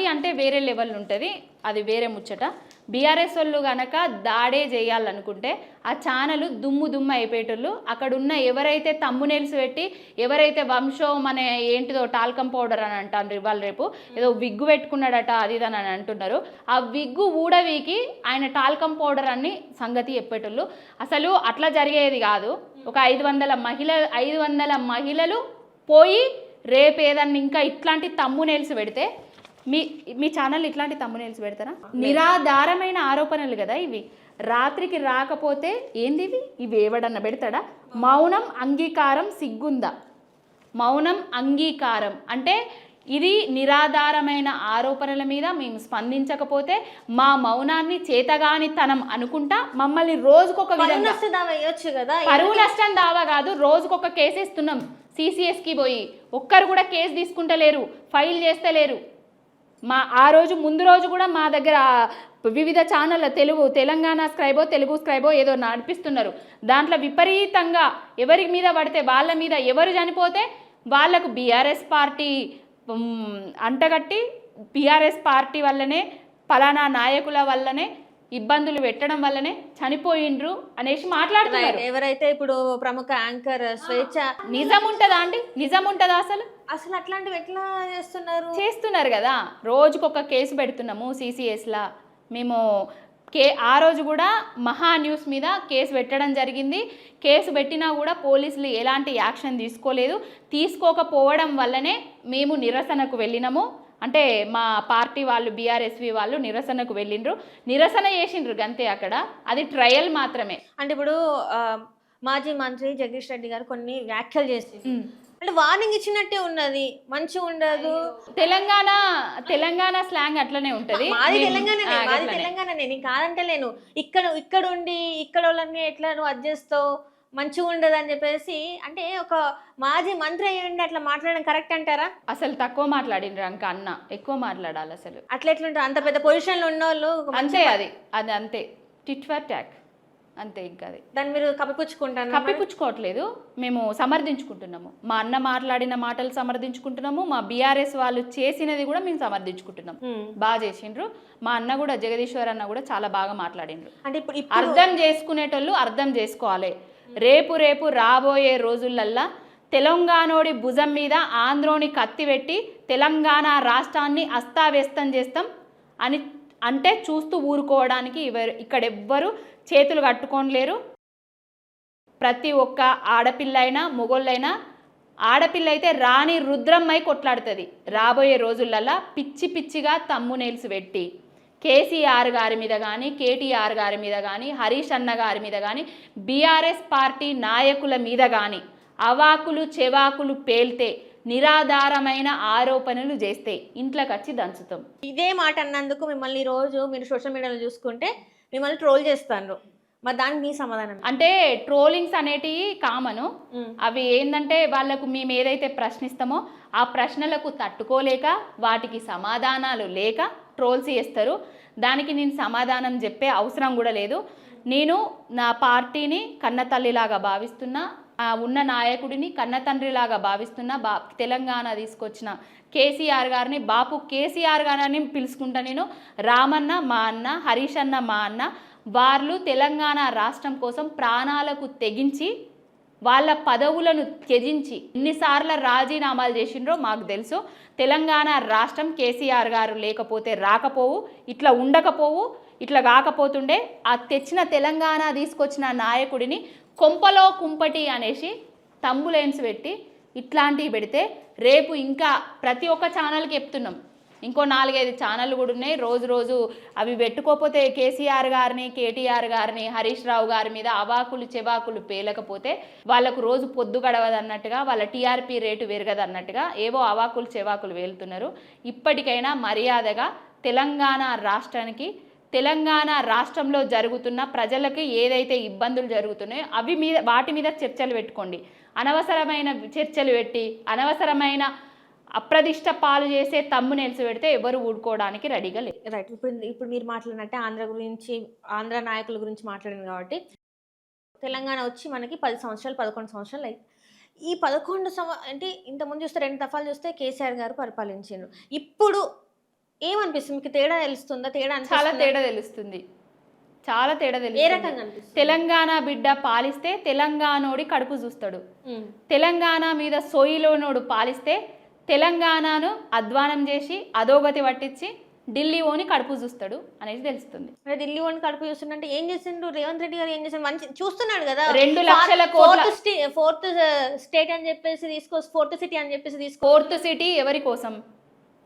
దాడి అంటే వేరే లెవెల్ ఉంటుంది. అది వేరే ముచ్చట. బీఆర్ఎస్ వాళ్ళు కనుక దాడే చేయాలనుకుంటే ఆ ఛానల్ దుమ్ము దుమ్ము అయిపోయేటోళ్ళు అక్కడ ఉన్న ఎవరైతే తమ్మునేల్స్ పెట్టి ఎవరైతే వంశం అనే ఏంటిదో టాల్కం పౌడర్ అని అంటారు ఇవాళ రేపు ఏదో విగ్గు పెట్టుకున్నాడట అది ఇది అని అంటున్నారు. ఆ విగ్గు ఊడవీకి ఆయన టాల్కం పౌడర్ అని సంగతి చెప్పేటోళ్ళు. అసలు అట్లా జరిగేది కాదు. ఒక ఐదు వందల మహిళ ఐదు వందల మహిళలు పోయి రేపు ఏదన్నా ఇంకా ఇట్లాంటి తమ్మునేల్స్ పెడితే మీ మీ ఛానల్ ఇట్లాంటి తమ్మునేల్స్ పెడతారా? నిరాధారమైన ఆరోపణలు కదా ఇవి. రాత్రికి రాకపోతే ఏంది ఇవి ఇవి ఏవడన్నా పెడతాడా? మౌనం అంగీకారం సిగ్గుందా? మౌనం అంగీకారం. అంటే ఇది నిరాధారమైన ఆరోపణల మీద మేము స్పందించకపోతే మా మౌనాన్ని చేతగానితనం అనుకుంటా మమ్మల్ని రోజుకొక కదా? పరువు నష్టం దావా కాదు రోజుకొక కేసు ఇస్తున్నాం సిసిఎస్కి పోయి. ఒక్కరు కూడా కేసు తీసుకుంటలేరు ఫైల్ చేస్తలేరు. మా ఆ రోజు ముందు రోజు కూడా మా దగ్గర వివిధ ఛానళ్ళ తెలుగు తెలంగాణ స్క్రైబో తెలుగు స్క్రైబో ఏదో నడిపిస్తున్నారు. దాంట్లో విపరీతంగా ఎవరి మీద పడితే వాళ్ళ మీద ఎవరు చనిపోతే వాళ్ళకు బీఆర్ఎస్ పార్టీ అంటగట్టి బీఆర్ఎస్ పార్టీ వల్లనే పలానా నాయకుల వల్లనే ఇబ్బందులు పెట్టడం వల్లనే చనిపోయిండ్రు అనేసి మాట్లాడుతున్నారు. ఎవరైతే ఇప్పుడు ప్రముఖ యాంకర్ స్వేచ్ఛ నిజం ఉంటుందా అండి? నిజం ఉంటుందా అసలు? అసలు అట్లాంటివి ఎట్లా చేస్తున్నారు? చేస్తున్నారు కదా. రోజుకొక కేసు పెడుతున్నాము సిసిఎస్లా మేము కే ఆ రోజు కూడా మహా న్యూస్ మీద కేసు పెట్టడం జరిగింది. కేసు పెట్టినా కూడా పోలీసులు ఎలాంటి యాక్షన్ తీసుకోలేదు. తీసుకోకపోవడం వల్లనే మేము నిరసనకు వెళ్ళినాము. అంటే మా పార్టీ వాళ్ళు బీఆర్ఎస్వి వాళ్ళు నిరసనకు వెళ్ళిండ్రు. నిరసన చేసిండ్రు గంతే అక్కడ. అది ట్రయల్ మాత్రమే. అంటే ఇప్పుడు మాజీ మంత్రి జగదీష్ రెడ్డి గారు కొన్ని వ్యాఖ్యలు చేసి అంటే వార్నింగ్ ఇచ్చినట్టే ఉన్నది. మంచి ఉండదు. తెలంగాణ తెలంగాణ స్లాంగ్ అట్లనే ఉంటది. మాది ఆ, మాది నేను కాదంటలేను ఇక్కడ ఇక్కడ ఉండి ఇక్కడ వాళ్ళని ఎట్లా నువ్వు అది చేస్తావు మంచిగా ఉండదు అని చెప్పేసి అంటే ఒక మాజీ మంత్రి అయ్యండి అట్లా మాట్లాడడం కరెక్ట్ అంటారా? అసలు తక్కువ మాట్లాడిండ్రు అంక అన్న. ఎక్కువ మాట్లాడాలి అసలు. అట్లా ఎట్లుంటారు? అంత పెద్ద పొజిషన్లో ఉన్న వాళ్ళు అంతే అది. అది అంతే. టిట్ ఫర్ ట్యాక్ అంతే ఇంకా అది. దాన్ని మీరు కప్పిపుచ్చుకుంటాను కప్పిపుచ్చుకోవట్లేదు. మేము సమర్థించుకుంటున్నాము. మా అన్న మాట్లాడిన మాటలు సమర్థించుకుంటున్నాము. మా బీఆర్ఎస్ వాళ్ళు చేసినది కూడా మేము సమర్థించుకుంటున్నాం. బాగా చేసిండ్రు. మా అన్న కూడా జగదీశ్వర్ అన్న కూడా చాలా బాగా మాట్లాడిండ్రు. అంటే ఇప్పుడు ఇప్పుడు అర్థం చేసుకునేటోళ్ళు అర్థం చేసుకోవాలి. రేపు రేపు రాబోయే రోజులల్లా తెలంగాణోడి భుజం మీద ఆంధ్రోని కత్తిపెట్టి తెలంగాణ రాష్ట్రాన్ని అస్తావ్యస్తం చేస్తాం అని అంటే చూస్తూ ఊరుకోవడానికి ఇవరు ఇక్కడ ఎవ్వరు చేతులు కట్టుకోలేరు ప్రతి ఒక్క ఆడపిల్ల అయినా మొగోళ్ళైనా ఆడపిల్ల అయితే రాణి రుద్రమ్మై కొట్లాడుతుంది. రాబోయే రోజులల్లా పిచ్చి పిచ్చిగా తమ్మునేల్స్ పెట్టి కేసీఆర్ గారి మీద కానీ కేటీఆర్ గారి మీద కానీ హరీష్ అన్న గారి మీద కానీ బీఆర్ఎస్ పార్టీ నాయకుల మీద కానీ అవాకులు చెవాకులు పేల్తే నిరాధారమైన ఆరోపణలు చేస్తే ఇంట్లోకి వచ్చి దంచుతాం. ఇదే మాట అన్నందుకు మిమ్మల్ని రోజు మీరు సోషల్ మీడియాలో చూసుకుంటే మిమ్మల్ని ట్రోల్ చేస్తాను మరి దానికి మీ సమాధానం అంటే ట్రోలింగ్స్ అనేటివి కామను. అవి ఏంటంటే వాళ్ళకు మేము ఏదైతే ప్రశ్నిస్తామో ఆ ప్రశ్నలకు తట్టుకోలేక వాటికి సమాధానాలు లేక ట్రోల్స్ చేస్తారు. దానికి నేను సమాధానం చెప్పే అవసరం కూడా లేదు. నేను నా పార్టీని కన్నతల్లిలాగా భావిస్తున్నా. ఉన్న నాయకుడిని కన్నతండ్రిలాగా భావిస్తున్న బా తెలంగాణ తీసుకొచ్చిన కేసీఆర్ గారిని బాపు కేసీఆర్ గారిని పిలుచుకుంటా నేను. రామన్న మా అన్న హరీష్ అన్న మా అన్న వాళ్ళు తెలంగాణ రాష్ట్రం కోసం ప్రాణాలకు తెగించి వాళ్ళ పదవులను త్యజించి ఎన్నిసార్లు రాజీనామాలు చేసిండ్రో మాకు తెలుసు. తెలంగాణ రాష్ట్రం కేసీఆర్ గారు లేకపోతే రాకపోవు ఇట్లా ఉండకపోవు. ఇట్లా కాకపోతుండే ఆ తెచ్చిన తెలంగాణ తీసుకొచ్చిన నాయకుడిని కొంపలో కుంపటి అనేసి తంబులెన్స్ పెట్టి ఇట్లాంటివి పెడితే రేపు ఇంకా ప్రతి ఒక్క ఛానల్కి చెప్తున్నాం. ఇంకో నాలుగైదు ఛానళ్ళు కూడా ఉన్నాయి. రోజు రోజు అవి పెట్టుకోకపోతే కేసీఆర్ గారిని కేటీఆర్ గారిని హరీష్ రావు గారి మీద అవాకులు చెవాకులు పేలకపోతే వాళ్ళకు రోజు పొద్దు గడవదన్నట్టుగా వాళ్ళ టీఆర్పీ రేటు పెరగదు అన్నట్టుగా ఏవో అవాకులు చెవాకులు వేలుతున్నారు. ఇప్పటికైనా మర్యాదగా తెలంగాణ రాష్ట్రానికి తెలంగాణ రాష్ట్రంలో జరుగుతున్న ప్రజలకి ఏదైతే ఇబ్బందులు జరుగుతున్నాయో అవి మీద వాటి మీద చర్చలు పెట్టుకోండి. అనవసరమైన చర్చలు పెట్టి అనవసరమైన అప్రదిష్ట పాలు చేసే తమ్ము నిలిచి పెడితే ఎవరు ఊడుకోవడానికి రెడీగా లేదు రైట్ ఇప్పుడు ఇప్పుడు మీరు మాట్లాడినట్టే ఆంధ్ర గురించి ఆంధ్ర నాయకుల గురించి మాట్లాడింది కాబట్టి తెలంగాణ వచ్చి మనకి పది సంవత్సరాలు పదకొండు సంవత్సరాలు అయి ఈ పదకొండు సంవ అంటే ఇంతకుముందు చూస్తే రెండు దఫాలు చూస్తే కేసీఆర్ గారు పరిపాలించారు ఇప్పుడు ఏమనిపిస్తుంది? మీకు తేడా తెలుస్తుందా? తేడా చాలా? తేడా తెలుస్తుంది. చాలా తేడా ఏ తెలుస్తుంది. తెలంగాణ బిడ్డ పాలిస్తే తెలంగాణోడి కడుపు చూస్తాడు. తెలంగాణ మీద సోయిలోనోడు పాలిస్తే తెలంగాణను అధ్వానం చేసి అధోగతి పట్టించి ఢిల్లీ ఓని కడుపు చూస్తాడు అనేది తెలుస్తుంది. ఢిల్లీ వన్ కడుపు చూస్తుంటే ఏం చేసిండు రేవంత్ రెడ్డి గారు ఏం చేసిండు మంచి చూస్తున్నాడు కదా. రెండు లక్షల ఫోర్త్ స్టేట్ అని చెప్పేసి తీసుకో ఫోర్త్ సిటీ అని చెప్పేసి తీసుకో. ఫోర్త్ సిటీ ఎవరి కోసం?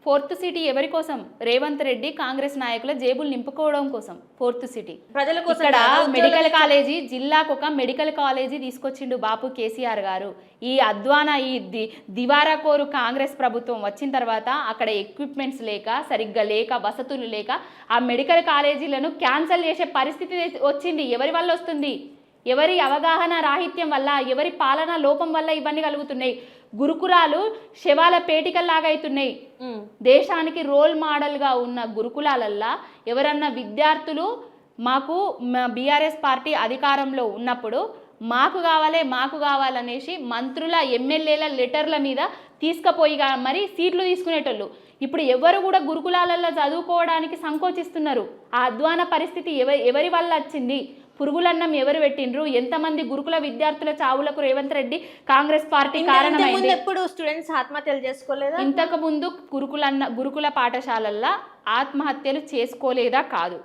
ఫోర్త్ సిటీ ఎవరి కోసం? రేవంత్ రెడ్డి కాంగ్రెస్ నాయకుల జేబులు నింపుకోవడం కోసం. Fourth city. ప్రజల కోసం ఇక్కడ మెడికల్. కాలేజీ జిల్లాకు ఒక మెడికల్ కాలేజీ తీసుకొచ్చిండు బాపు కేసీఆర్ గారు. ఈ అద్వాన ఈ ది దివారాకోరు కాంగ్రెస్ ప్రభుత్వం వచ్చిన తర్వాత అక్కడ ఎక్విప్మెంట్స్ లేక సరిగ్గా లేక వసతులు లేక ఆ మెడికల్ కాలేజీలను క్యాన్సిల్ చేసే పరిస్థితి వచ్చింది. ఎవరి వల్ల వస్తుంది? ఎవరి అవగాహన రాహిత్యం వల్ల ఎవరి పాలన లోపం వల్ల ఇవన్నీ కలుగుతున్నాయి. గురుకులాలు శవాల పేటికల్లాగా అవుతున్నాయి. దేశానికి రోల్ మోడల్గా ఉన్న గురుకులాలల్లా ఎవరన్నా విద్యార్థులు మాకు బీఆర్ఎస్ పార్టీ అధికారంలో ఉన్నప్పుడు మాకు కావాలి మాకు కావాలనేసి మంత్రుల ఎమ్మెల్యేల లెటర్ల మీద తీసుకుపోయి మరి సీట్లు తీసుకునేటోళ్ళు. ఇప్పుడు ఎవరు కూడా గురుకులాలలో చదువుకోవడానికి సంకోచిస్తున్నారు. ఆ అధ్వాన పరిస్థితి ఎవరి ఎవరి వల్ల వచ్చింది? పురుగులన్నం ఎవరు పెట్టిండ్రు? ఎంతమంది గురుకుల విద్యార్థుల చావులకు రేవంత్ రెడ్డి కాంగ్రెస్ పార్టీ కారణమైంది? ఎప్పుడు స్టూడెంట్స్ ఆత్మహత్యలు చేసుకోలేదా? ఇంతకు ముందు గురుకులన్న గురుకుల పాఠశాలల్లో ఆత్మహత్యలు చేసుకోలేదా? కాదు.